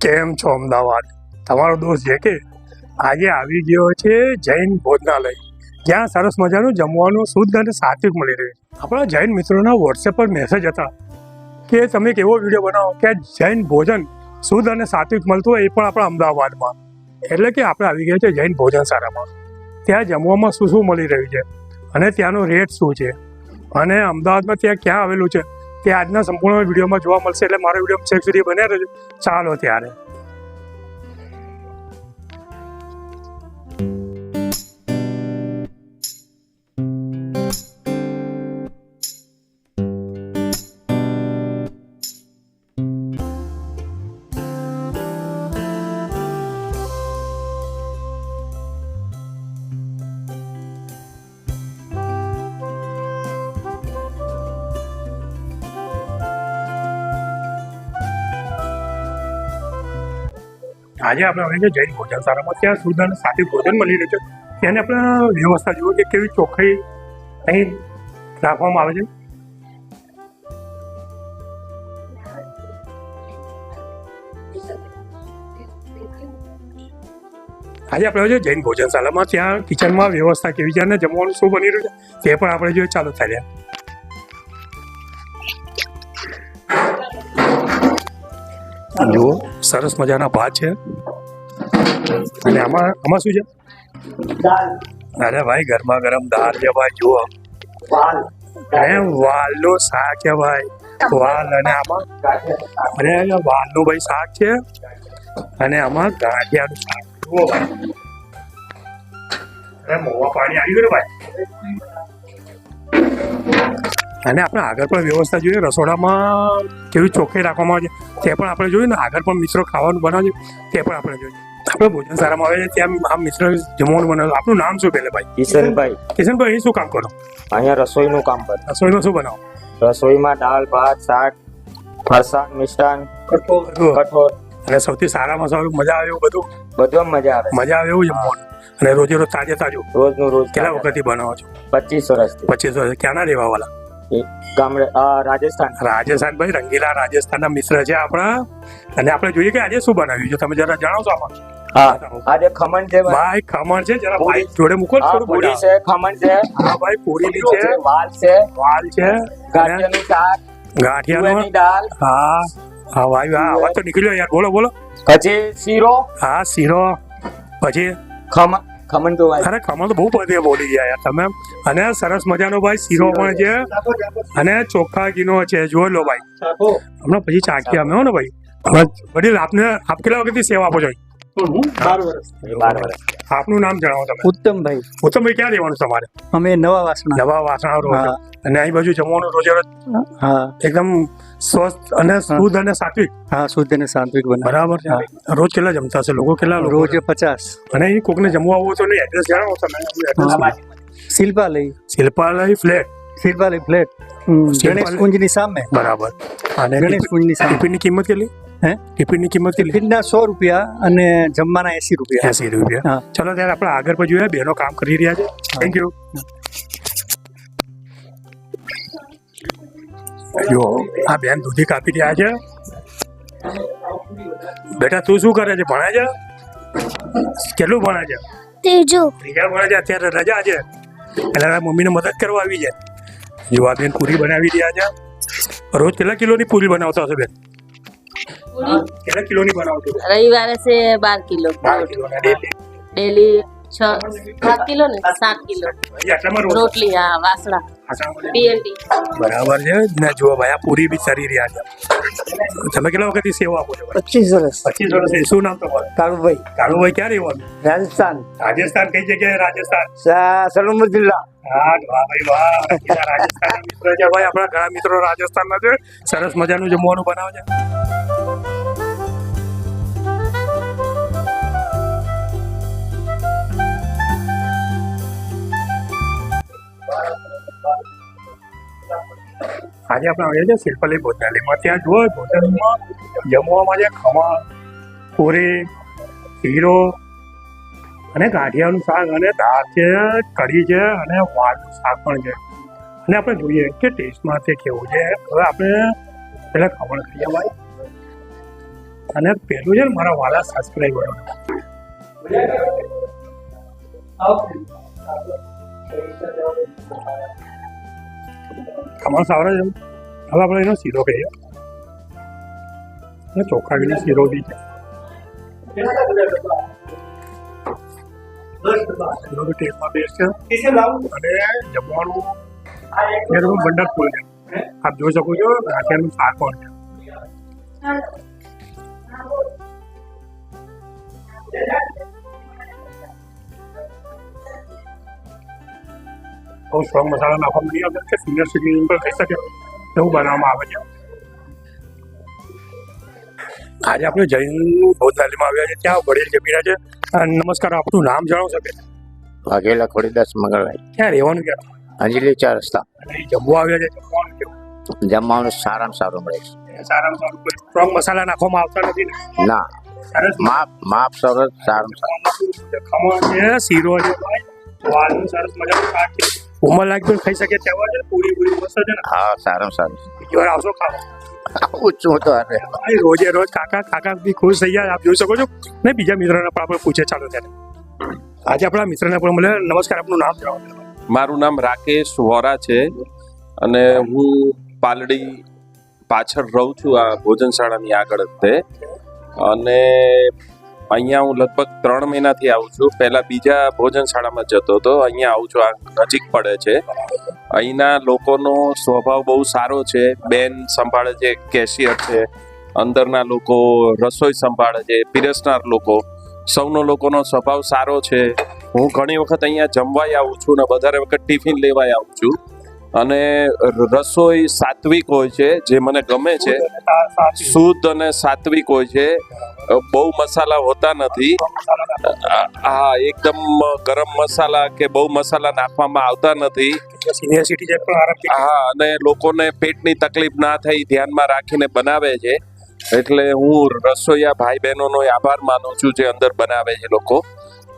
કેમ છો અમદાવાદ? તમારો દોસ્ત જે કે આજે આવી ગયો છે જૈન ભોજનાલય. જ્યાં સરસ મજાનું જમવાનું, શુદ્ધ અને સાત્વિક મળી રહ્યું આપણા જૈન મિત્રોના વોટ્સએપ પર મેસેજ હતા કે તમે કેવો વીડિયો બનાવો કે જૈન ભોજન શુદ્ધ અને સાત્વિક મળતું હોય એ પણ આપણા અમદાવાદમાં. એટલે કે આપણે આવી ગયા છે જૈન ભોજનશાળામાં ત્યાં જમવામાં શું શું મળી રહ્યું છે? અને ત્યાંનો રેટ શું છે? અને અમદાવાદમાં ત્યાં ક્યાં આવેલું છે? તે આજના સંપૂર્ણ વિડીયોમાં જોવા મળશે એટલે મારો વીડિયો છેક સુધી બને રહેજો. ચાલો ત્યારે. આજે આપણે હવે છે જૈન ભોજનશાળામાં ત્યાં શુદ્ધ સાથે ભોજન મળી રહ્યું છે. ત્યાંની આપણે વ્યવસ્થા જુઓ કે કેવી ચોખ્ખાઈ અહીં રાખવામાં આવે છે. આજે આપણે છે જૈન ભોજનશાળામાં ત્યાં કિચનમાં વ્યવસ્થા કેવી છે અને જમવાનું શું બની રહ્યું છે, તે પણ આપણે જોઈએ. ચાલો થાય જુઓ. સરસ મજાના ભાત છે. અને આમાં આમાં શું છે? અરે ભાઈ, ગરમા ગરમ દાળ છે ભાઈ, જુઓ. અને વાલનું શાક છે ભાઈ, વાલ અને આમાં, અરે વાલનું ભાઈ શાક છે અને આમાં ગાંઠિયાનું શાક, જુઓ. ભાઈ અરે મોવા પાણી આવી ગયું ભાઈ? અને આપણે આગળ પણ વ્યવસ્થા જોઈએ રસોડામાં કેવી ચોખ્ખાઈ રાખવામાં આવે છે તે પણ આપણે જોયું ને આગળ પણ મિત્રો ખાવાનું બનાવે તે પણ આપણે જોઈએ. આપણે ભોજન સારામાં આવે છે ત્યાં આ મિશ્ર જમવાનું બનાવે આપણું નામ શું પેલે ભાઈ? કિશનભાઈ. કિશનભાઈ અહીં શું કામ કરો? અહીંયા રસોઈનું કામ કરે. રસોઈનું શું બનાવો? રસોઈમાં દાળ ભાત શાક ફરસાણ મિષ્ટાન કઠોળ અને સૌથી સારામાં સારું મજા આવે એવું બધું? બધું મજા આવે. મજા આવે એવું જમવાનું? અને રોજે રોજ તાજે તાજું? રોજનું રોજ કેટલા વખતથી બનાવો છો? પચીસ વર્ષ પચીસ વર્ષ ક્યાંના રહેવા વાળા ગામડે રાજસ્થાન. રાજસ્થાન ભાઈ રંગીલા રાજસ્થાનના મિશ્ર છે આપણા. અને આપણે જોઈએ કે આજે શું બનાવ્યું છે? તમે જરા જણાવશો આપણને હા. આજે ખમણ છે ભાઈ. ખમણ છે? જરા ભાઈ જોડે મૂકો થોડું પૂરી છે ખમણ છે. હા ભાઈ પૂરીની છે. વાલ છે. વાલ છે. ગાંઠિયાનું શાક ગાંઠિયાનું? દાળ. હા. હા ભાઈ હા અવાજ તો નીકળ્યો યાર. બોલો બોલો. પછી શીરો. હા શીરો. પછી? ખમણ. ખમણ તો ભાઈ. અરે ખમણ તો બહુ બધી બોલી ગયા યાર. તમે અને સરસ મજાનો ભાઈ શીરો પણ છે અને ચોખ્ખા ઘીનો છે જોઈ લો ભાઈ. હમણાં પછી ચાખીએ અમે હો ને ભાઈ. વડીલ આપને આપ કેટલા વખતથી સેવા આપો છો? બાર વર્ષ આપનું નામ જણાવો તમે? ઉત્તમભાઈ. ઉત્તમભાઈ ક્યાં રહેવાનું તમારે? અમે નવા વાસણા. નવા વાસણા રહો હા. અને અહીં બાજુ જમવાનું રોજે રોજ હા. એકદમ સ્વસ્થ અને શુદ્ધ અને સાત્વિક? હા શુદ્ધ અને સાત્વિક બને. બરાબર છે. રોજ કેટલા જમતા હશે? લોકો કેટલા રોજ પચાસ. અને અહીં કોકને જમવા આવવું તો નહીં એડ્રેસ જણાવો તમે. શિલ્પાલય. શિલ્પાલય ફ્લેટ શિલ્પાલય ફ્લેટ ગણેશ કુંજની સામે. બરાબર. અને ગણેશ કુંજની સામે. ટિફિનની કિંમત કેટલી? હે? ટિફિનની કિંમત કેટલી? ટિફિનના સો રૂપિયા અને જમવાના એસી રૂપિયા. એસી રૂપિયા. હા. ચલો ત્યારે આપણે આગળ પર જોઈએ બેનો કામ કરી રહ્યા છે. થેન્ક યુ જો આ બેન દૂધી કાપી રહ્યા છે. બેટા તું શું કરે છે? ભણે છે? કેટલું ભણે છે? ત્રીજું ત્રીજા ભણે છે? અત્યારે રજા છે. એટલે તારા મમ્મીને મદદ કરવા આવી છે. જો આ બેન પૂરી બનાવી રહ્યા છે. રોજ કેટલા કિલોની પૂરી બનાવતા હશે બેન? કેટલા કિલોની બનાવતો રવિવારે છે બાર કિલો. બાર ડેલી? છ સાત કિલો ને? સાત કિલો. રોટલી હા વાસણા. બરાબર છે. ને જુઓ ભાઈ આ પૂરી બી તરી રહ્યા છે. તમે કેટલા વખતથી સેવા આપો છો? પચીસ વર્ષ. પચીસ વર્ષથી શું નામ તમારું? કાળુભાઈ કાળુભાઈ ક્યાં રહેવાનું રાજસ્થાન. રાજસ્થાન કઈ જગ્યાએ? રાજસ્થાન. સલુમત જિલ્લા. રાજસ્થાન વાહ ભાઈ વાહ. બધા રાજસ્થાનના મિત્રો છે ભાઈ. આપણા ઘણા મિત્રો રાજસ્થાનના છે. સરસ મજાનું જમવાનું બનાવે છે. આજે આપણે આવ્યા છે શિલ્પલી ભોજનાલયમાં. ત્યાં જુઓ ભોજનમાં જમવામાં છે ખમા પૂરી, શીરો અને ગાંઠિયાનું શાક અને દાળ છે, કઢી છે અને વાળનું શાક પણ છે. અને આપણે જોઈએ કે ટેસ્ટમાં તે કેવું છે. હવે આપણે પહેલાં ખમણ ખાઈએ ભાઈ. અને પેલું છે ને મારા વાલા સબસ્ક્રાઈબર ખમણ સાવરા છે હવે આપણે એનો શીરો કહીએ અને ગીનો શીરો બી છે શીરો બી ટેસ્ટમાં બેસ્ટ છે અને જમવાનું વન્ડરફુલ છે આપ જોઈ શકો છો રાશિયાનું શાક પણ છે બહુ સ્ટ્રોંગ મસાલા નાખવામાં નહીં આવતા કે સિનિયર સિટીઝન પર કહી શકે. એવું બનાવવામાં આવે છે. આજે આપણે જૈન ભોજનાલયમાં આવ્યા છે. ત્યાં વડીલ જમી રહ્યા છે? નમસ્કાર આપણું નામ જણાવો શકે વાઘેલા ખોડીદાસ મંગળભાઈ ક્યાં રહેવાનું ક્યાં? અંજલી ચાર રસ્તા. જમવા આવ્યા છે? જમવાનું કેવું? જમવાનું સારામાં સારું મળે છે. સારામાં સારું સ્ટ્રોંગ મસાલા નાખવામાં આવતા નથી ના? માપ માપ સરસ સારામાં સારું. ખમણ છે શીરો છે વાલનું સરસ મજાનું શાક છે. ઉમર લાગતો પણ ખાઈ શકે તેવા છે પૂરી પૂરી મસ્ત છે ને. હા સારું સારું. બીજી વાર આવશો ખાવા. અરે ભાઈ રોજે રોજ કાકા કાકા બી ખુશ થઈ ગયા આપ જોઈ શકો છો. ને બીજા મિત્રોને પણ આપણે પૂછે ચાલો ત્યારે. આજે આપણા મિત્રને પણ મળે નમસ્કાર આપનું નામ જણાવો. મારું નામ રાકેશ વોરા છે અને હું પાલડી પાછળ રહું છું આ ભોજનશાળાની આગળ જ તે. અને અહીંયા હું લગભગ ત્રણ મહિનાથી આવું છું. પહેલા બીજા ભોજનશાળામાં જતો હતો. અહીંયા આવું છું. આ નજીક પડે છે. અહીંના લોકોનો સ્વભાવ બહુ સારો છે. બેન સંભાળે છે કેશિયર છે. અંદરના લોકો રસોઈ સંભાળે છે. પીરસનાર લોકો. સૌનો લોકોનો સ્વભાવ સારો છે. હું ઘણી વખત અહીંયા જમવાય આવું છું ને વધારે વખત ટિફિન લેવાય આવું છું. અને રસોઈ સાત્વિક હોય છે જે મને ગમે છે. શુદ્ધ અને સાત્વિક. હોય છે. બહુ મસાલા હોતા નથી. હા એકદમ ગરમ મસાલા કે બહુ મસાલા નાખવામાં આવતા નથી. હા અને લોકોને પેટની તકલીફ ના થઈ ધ્યાનમાં રાખીને બનાવે છે. એટલે હું રસોઈયા ભાઈ બહેનોનો આભાર માનું છું જે અંદર બનાવે છે લોકો.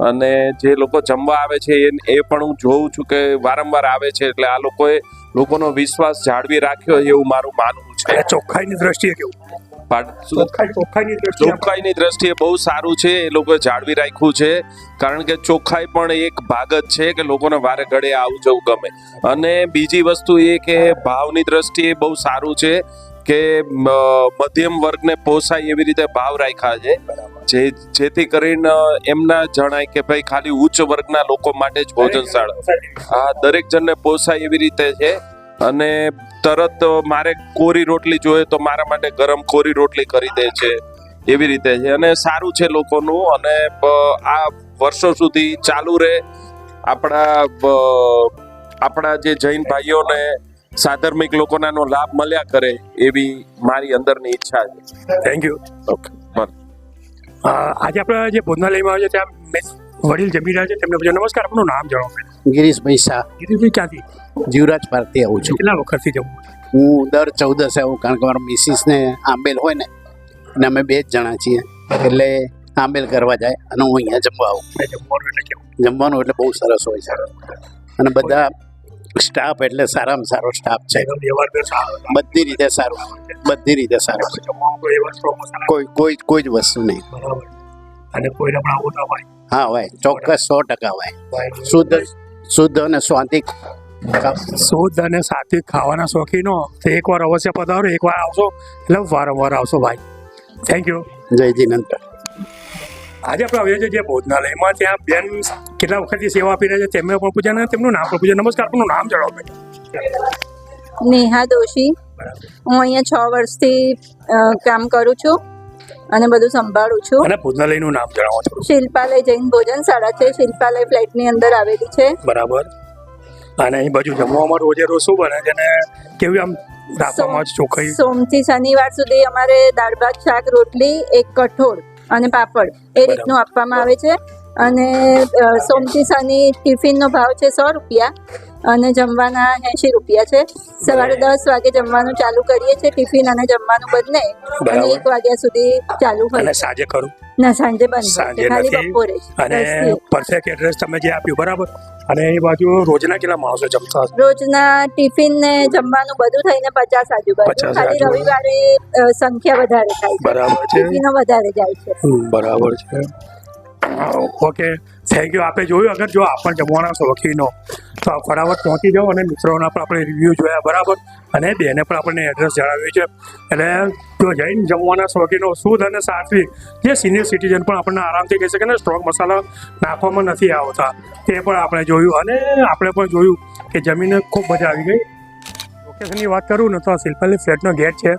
અને જે લોકો જમવા આવે છે એ પણ હું જોઉં છું કે વારંવાર આવે છે એટલે આ લોકોએ લોકોનો વિશ્વાસ જાળવી રાખ્યો એવું મારું માનવું છે. ચોખ્ખાઈની દ્રષ્ટિએ કેવું? ચોખ્ખાઈની દ્રષ્ટિએ બહુ સારું છે એ લોકોએ જાળવી રાખ્યું છે કારણ કે ચોખ્ખાઈ પણ એક ભાગ જ છે કે લોકોને વારે ઘડે આવું જવું ગમે. અને બીજી વસ્તુ એ કે ભાવની દ્રષ્ટિએ બહુ સારું છે કે મધ્યમ વર્ગને પોસાય એવી રીતે ભાવ રાખ્યા છે. જે જેથી કરીને એમના જણાય કે ભાઈ ખાલી ઉચ્ચ વર્ગના લોકો માટે જ ભોજનશાળા. હા દરેક જણને પોસાય એવી રીતે છે. અને તરત મારે કોરી રોટલી જોઈએ તો મારા માટે ગરમ કોરી રોટલી કરી દે છે. એવી રીતે છે. અને સારું છે લોકોનું. અને આ વર્ષો સુધી ચાલુ રહે. આપણા આપણા જે જૈન ભાઈઓને સાધર્મિક લોકોનાનો લાભ મળ્યા કરે એવી મારી અંદરની ઈચ્છા છે. Thank you okay. આજે આપણે જે ભોજનાલયમાં આવ્યા છે ત્યાં મિસ વડીલ જમી રહ્યા છે. તેમને પૂછ્યું નમસ્કાર. આપનું નામ જણાવો ગિરીશભાઈ શાહ ગીરીશભાઈ ક્યાંથી? જીવરાજ ભારતી આવું છું. કેટલા વખતથી જવું હું દર ચૌદસે આવું કારણ કે મારા મિસિસને આંબેલ હોય ને અને અમે બે જ જણા છીએ એટલે આંબેલ કરવા જાય અને હું અહીંયા જમવા આવું. જમવાનું એટલે કેવું? જમવાનું એટલે બહુ સરસ હોય છે. અને બધા સ્ટાફ એટલે સારામાં સારો સ્ટાફ છે. બધી રીતે સારું. બધી રીતે સારું. કોઈ કોઈ કોઈ જ વસ્તુ નહીં. અને કોઈને પણ આવું ના હોય. હા હોય. ચોક્કસ સો ટકા હોય. શુદ્ધ શુદ્ધ અને સ્વાંતિક શુદ્ધ અને સાત્વિક ખાવાના શોખીનો. તો એકવાર અવશ્ય પધારો. એકવાર આવશો એટલે વારંવાર આવશો ભાઈ. થેન્ક યુ જય જીનંદ. આજે આપણે આવ્યા છીએ જે ભોજનાલયમાં ત્યાં બેન કેટલા વખતથી સેવા આપી રહ્યા છે તેમને પણ પૂજા તેમનું નામ પણ પૂજા નમસ્કાર આપનું નામ જણાવો બેટા નેહા દોશી. હું અહીંયા છ વર્ષથી કામ કરું છું અને બધું સંભાળું છું. અને ભોજનાલયનું નામ જણાવો છો શિલ્પાલય જૈન ભોજનશાળા છે. શિલ્પાલય ફ્લેટની અંદર આવેલી છે. બરાબર. અને અહીં બાજુ જમવામાં રોજે રોજ શું બને છે અને કેવી આમ રાખવામાં છે ચોખ્ખાઈ સોમથી શનિવાર સુધી અમારે દાળ ભાત શાક રોટલી એક કઠોળ. અને પાપડ એ રીતનું આપવામાં આવે છે. અને સોમથી શનિ ટિફિનનો ભાવ છે સો રૂપિયા અને જમવાના એંશી રૂપિયા છે. સવારે દસ વાગે જમવાનું ચાલુ કરીએ છીએ ટિફિન અને જમવાનું બંને. અને એક વાગ્યા સુધી ચાલુ હોય સાંજે કરું ના સાંજે બંધ સાંજે ખાલી બપોરે અને પરફેક્ટ એડ્રેસ તમે જે આપ્યું બરાબર? અને એ બાજુ રોજના કેટલા માણસો જમતા હશે? રોજના ટિફિન ને જમવાનું બધું થઈને પચાસ આજુબાજુ. 50 ખાલી. રવિવારે સંખ્યા વધારે થાય બરાબર છે. ટિફિનો વધારે જાય છે. બરાબર છે. ઓકે. થેન્ક યુ આપણે જોયું? અગર જો આપણ જમવાના શોખીનો તો ફટાફટ પહોંચી જાઓ અને મિત્રોના પણ આપણે રિવ્યૂ જોયા, બરાબર? અને બેને પણ આપણને એડ્રેસ જણાવ્યું છે. એટલે જો જૈન જમવાના શોખીનો શુદ્ધ અને સાત્વિક જે સિનિયર સિટીઝન પણ આપણને આરામથી કહી શકે ને સ્ટ્રોંગ મસાલા નાખવામાં નથી આવતા. તે પણ આપણે જોયું અને આપણે પણ જોયું કે જમીને ખૂબ મજા આવી ગઈ. લોકેશનની વાત કરું ને તો આ શિલ્પાલી ફ્લેટનો ગેટ છે.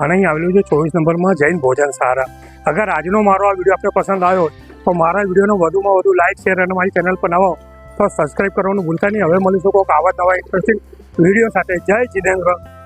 અને અહીં આવેલું છે ચોવીસ નંબરમાં જૈન ભોજન સારા. અગર આજનો મારો આ વીડિયો આપને પસંદ આવ્યો તો મારા વિડીયોનો વધુમાં વધુ લાઇક શેર અને મારી ચેનલ પર નવો તો સબસ્ક્રાઈબ કરવાનું ભૂલતા નહીં. હવે મળી શકો આવા નવા ઇન્ટરેસ્ટિંગ વીડિયો સાથે. જય જિનેન્દ્ર.